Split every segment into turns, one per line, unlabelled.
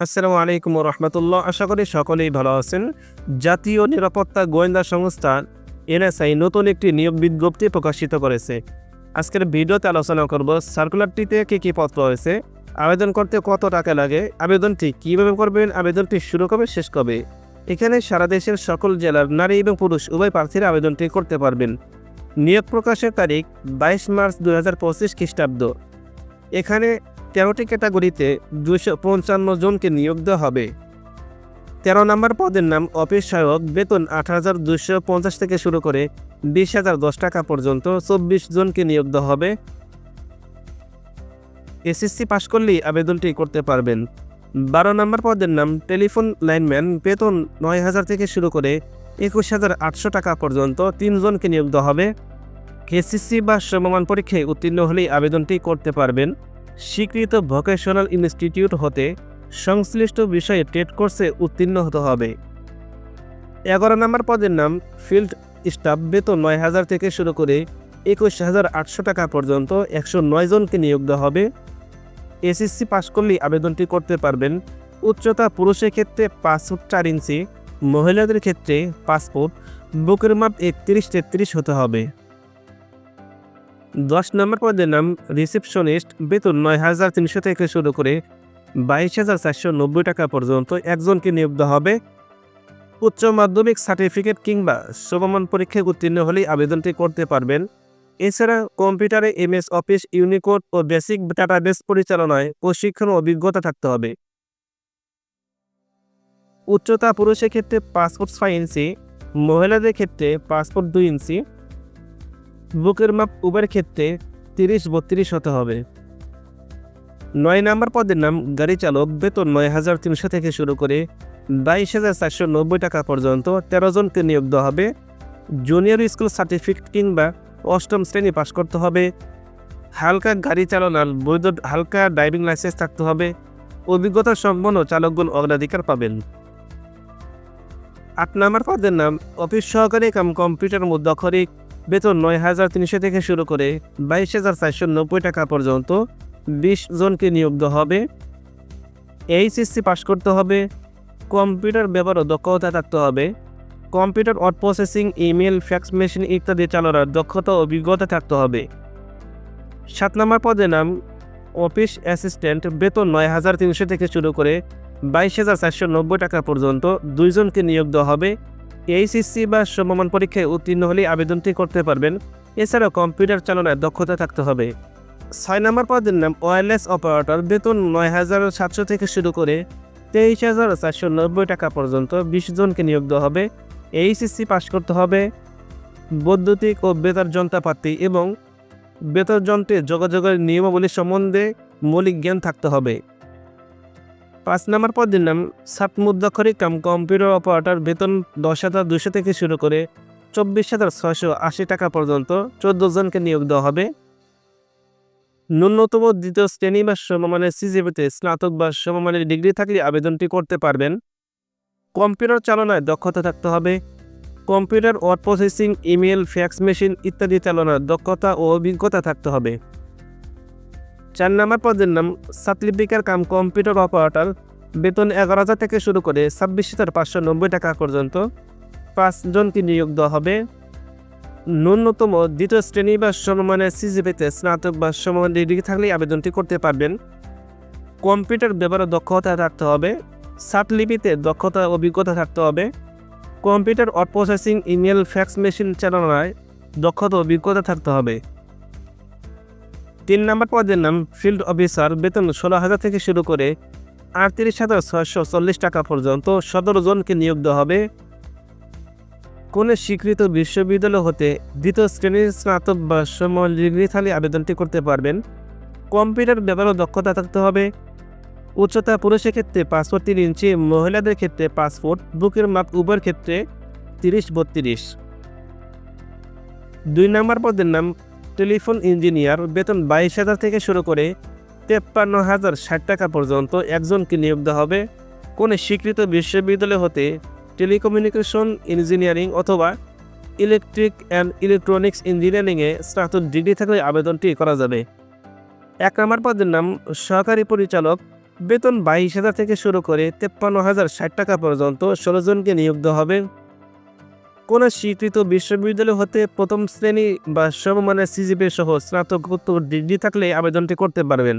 আসসালামু আলাইকুম রহমতুল্লাহ। আশা করি সকলেই ভালো আছেন। জাতীয় নিরাপত্তা গোয়েন্দা সংস্থা এনএসআই নতুন একটি নিয়োগ বিজ্ঞপ্তি প্রকাশিত করেছে। আজকের ভিডিওতে আলোচনা করব সার্কুলারটিতে কী কী পত্র রয়েছে, আবেদন করতে কত টাকা লাগে, আবেদনটি কীভাবে করবেন, আবেদনটি শুরু কবে, শেষ কবে? এখানে সারা দেশের সকল জেলার নারী এবং পুরুষ উভয় প্রার্থীরা আবেদনটি করতে পারবেন। নিয়োগ প্রকাশের তারিখ বাইশ মার্চ দু হাজার পঁচিশ খ্রিস্টাব্দ। এখানে তেরোটি ক্যাটাগরিতে দুশো পঞ্চান্ন জনকে নিয়োগ দেওয়া হবে। তেরো নম্বর পদের নাম অফিস সহায়ক, বেতন আট হাজার দুশো পঞ্চাশ থেকে শুরু করে বিশ হাজার দশ টাকা পর্যন্ত চব্বিশ জনকে নিয়োগ দেওয়া হবে। এসএসসি পাশ করলেই আবেদনটি করতে পারবেন। বারো নম্বর পদের নাম টেলিফোন লাইনম্যান, বেতন নয় হাজার থেকে শুরু করে একুশ হাজার আটশো টাকা পর্যন্ত তিনজনকে নিয়োগ দেওয়া হবে। এসএসসি বা সমমান পরীক্ষায় উত্তীর্ণ হলেই আবেদনটি করতে পারবেন। স্বীকৃত ভোকেশনাল ইনস্টিটিউট হতে সংশ্লিষ্ট বিষয়ে টেট কোর্সে উত্তীর্ণ হতে হবে। এগারো নম্বর পদের নাম ফিল্ড স্টাফ বেতন নয় হাজার থেকে শুরু করে একুশ হাজার আটশো টাকা পর্যন্ত একশো নয় জনকে নিয়োগ দেওয়া হবে। এসএসসি পাশ করলেই আবেদনটি করতে পারবেন। উচ্চতা পুরুষের ক্ষেত্রে পাঁচ ফুট চার ইঞ্চি, মহিলাদের ক্ষেত্রে ফুট, বুকের মাপ একত্রিশ তেত্রিশ হতে হবে। দশ নম্বর পদের নাম রিসেপশনিস্ট, বেতন নয় হাজার তিনশো থেকে শুরু করে বাইশ হাজার চারশো নব্বই টাকা পর্যন্ত একজনকে নিয়োগ দেওয়া হবে। উচ্চ মাধ্যমিক সার্টিফিকেট কিংবা সমমান পরীক্ষায় উত্তীর্ণ হলেই আবেদনটি করতে পারবেন। এছাড়া কম্পিউটারে এমএস অফিস, ইউনিকোড ও বেসিক ডাটাবেস পরিচালনায় প্রশিক্ষণ অভিজ্ঞতা থাকতে হবে। উচ্চতা পুরুষের ক্ষেত্রে পাসপোর্ট ছয় ইঞ্চি, মহিলাদের ক্ষেত্রে পাসপোর্ট দুই ইঞ্চি বুকের মাপ উবের ক্ষেত্রে তিরিশ বত্রিশ হতে হবে। নয় নাম্বার পদের নাম, গাড়ি চালক, বেতন নয় হাজার তিনশো থেকে শুরু করে বাইশ হাজার চারশো নব্বই টাকা পর্যন্ত তেরো জনকে নিয়োগ দেওয়া হবে। জুনিয়র স্কুল সার্টিফিকেট কিংবা অষ্টম শ্রেণি পাশ করতে হবে। হালকা গাড়ি চালানোর বৈধ হালকা ড্রাইভিং লাইসেন্স থাকতে হবে। অভিজ্ঞতা সম্পন্ন চালকগণ অগ্রাধিকার পাবেন। আট নম্বর পদের নাম, অফিস সহকারী কাম কম্পিউটার মুদ্রাক্ষরিক বেতন নয় হাজার তিনশো থেকে শুরু করে বাইশ হাজার চারশো নব্বই টাকা পর্যন্ত বিশ জনকে নিয়োগ হবে। এইচএসসি পাশ করতে হবে। কম্পিউটার ব্যবহারও দক্ষতা থাকতে হবে। Computer word processing email fax machine ইত্যাদি চালানোর দক্ষতা অভিজ্ঞতা থাকতে হবে। সাত নম্বর পদে নাম, অফিস অ্যাসিস্ট্যান্ট, বেতন নয় হাজার তিনশো থেকে শুরু করে বাইশ হাজার চারশো নব্বই টাকা পর্যন্ত দুইজনকে নিয়োগ দেওয়া হবে। এইচএসসি বা সমমান পরীক্ষায় উত্তীর্ণ হলে আবেদনটি করতে পারবেন। এছাড়াও কম্পিউটার চালনায় দক্ষতা থাকতে হবে। ছয় নম্বর পদের নাম ওয়্যারলেস অপারেটর। বেতন নয় হাজার সাতশো থেকে শুরু করে তেইশ হাজার চারশো নব্বই টাকা পর্যন্ত বিশ জনকে নিয়োগ দেওয়া হবে। এইচএসসি পাশ করতে হবে। বৈদ্যুতিক ও বেতার যন্ত্রপাতি এবং বেতার যন্ত্রে যোগাযোগের নিয়মাবলী সম্বন্ধে মৌলিক জ্ঞান থাকতে হবে। পাঁচ নম্বর পদের নাম সাত মুদ্রাক্ষরিক কাম কম্পিউটার অপারেটর বেতন দশ হাজার দুশো থেকে শুরু করে চব্বিশ হাজার ছয়শো আশি টাকা পর্যন্ত চোদ্দ জনকে নিয়োগ দেওয়া হবে। ন্যূনতম দ্বিতীয় শ্রেণি বা সমমানের সিজিপিতে স্নাতক বা সমমানের ডিগ্রি থাকলে আবেদনটি করতে পারবেন। কম্পিউটার চালনায় দক্ষতা থাকতে হবে। Computer word processing email fax machine ইত্যাদি চালনার দক্ষতা ও অভিজ্ঞতা থাকতে হবে। চার নম্বর পদের নাম সাতলিপিকার কাম কম্পিউটার অপারেটর, বেতন এগারো হাজার থেকে শুরু করে ছাব্বিশ হাজার পাঁচশো নব্বই টাকা পর্যন্ত। পাঁচজনকে নিয়োগ দেওয়া হবে। ন্যূনতম দ্বিতীয় শ্রেণি বা সমমানের সিজিপিতে স্নাতক বা সমমান ডিগ্রি থাকলেই আবেদনটি করতে পারবেন। কম্পিউটার ব্যবহারে দক্ষতা থাকতে হবে। সাতলিপিতে দক্ষতা অভিজ্ঞতা থাকতে হবে। Computer word processing, email, fax machine চালানোয় দক্ষতা অভিজ্ঞতা থাকতে হবে। তিন নম্বর পদের নাম ফিল্ড অফিসার। বেতন ষোলো হাজার থেকে শুরু করে আটত্রিশ হাজার ছয়শো চল্লিশ টাকা পর্যন্ত সতেরো জনকে নিয়োগ দেওয়া হবে। কোনো স্বীকৃত বিশ্ববিদ্যালয় হতে দ্বিতীয় শ্রেণির স্নাতক বা সমল ডিগ্রি থাকলে আবেদনটি করতে পারবেন। কম্পিউটার ব্যবহারও দক্ষতা থাকতে হবে। উচ্চতা পুরুষের ক্ষেত্রে ফুট তিন ইঞ্চি, মহিলাদের ক্ষেত্রে পাসপোর্ট, বুকের মাপ উভয়ের ক্ষেত্রে তিরিশ বত্রিশ। দুই নম্বর পদের নাম টেলিফোন ইঞ্জিনিয়ার বেতন বাইশ হাজার থেকে শুরু করে তেপ্পান্ন হাজার ষাট টাকা পর্যন্ত একজনকে নিয়োগ দেওয়া হবে। কোনো স্বীকৃত বিশ্ববিদ্যালয় হতে টেলিকমিউনিকেশন, ইঞ্জিনিয়ারিং অথবা ইলেকট্রিক অ্যান্ড ইলেকট্রনিক্স ইঞ্জিনিয়ারিংয়ে স্নাতক ডিগ্রি থাকলে আবেদনটি করা যাবে। এক নম্বর পদের নাম সহকারী পরিচালক। বেতন বাইশ হাজার থেকে শুরু করে তেপ্পান্ন হাজার ষাট টাকা পর্যন্ত ষোলো জনকে নিয়োগ দেওয়া হবে। কোনো স্বীকৃত বিশ্ববিদ্যালয় হতে প্রথম শ্রেণি বা সমমানের সিজিপি সহ স্নাতকোত্তর ডিগ্রি থাকলে আবেদনটি করতে পারবেন।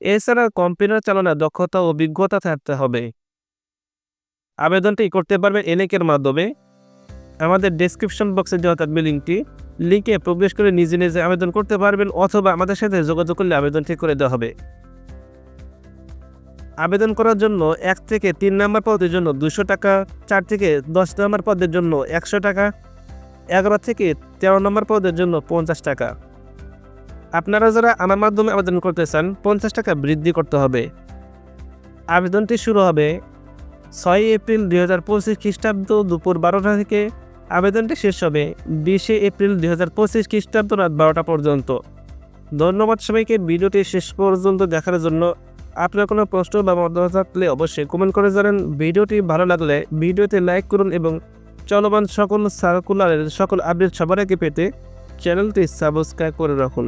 এছাড়া কম্পিউটার চালানোর দক্ষতা ও অভিজ্ঞতা থাকতে হবে। আবেদনটি করতে পারবেন এনেকের মাধ্যমে। আমাদের ডেসক্রিপশন বক্সে দেওয়া থাকবে লিঙ্কটি। লিঙ্কে প্রবেশ করে নিজে নিজে আবেদন করতে পারবেন অথবা আমাদের সাথে যোগাযোগ করলে আবেদনটি করে দেওয়া হবে। আবেদন করার জন্য এক থেকে তিন নম্বর পদের জন্য দুশো টাকা, চার থেকে দশ নম্বর পদের জন্য একশো টাকা, এগারো থেকে তেরো নম্বর পদের জন্য পঞ্চাশ টাকা। আপনারা যারা আমার মাধ্যমে আবেদন করতে চান, পঞ্চাশ টাকা বৃদ্ধি করতে হবে। আবেদনটি শুরু হবে ছয় এপ্রিল দুই হাজার পঁচিশ খ্রিস্টাব্দ দুপুর বারোটা থেকে। আবেদনটি শেষ হবে বিশে এপ্রিল দুই হাজার পঁচিশ খ্রিস্টাব্দ রাত বারোটা পর্যন্ত। ধন্যবাদ সবাইকে, ভিডিওটি শেষ পর্যন্ত দেখার জন্য আপনার কোনো প্রশ্ন বা মতামত থাকলে অবশ্যই কমেন্ট করে জানান। ভিডিওটি ভালো লাগলে ভিডিওতে লাইক করুন এবং চলমান সকল সার্কুলারের সকল আপডেট সবার আগে পেতে চ্যানেলটি সাবস্ক্রাইব করে রাখুন।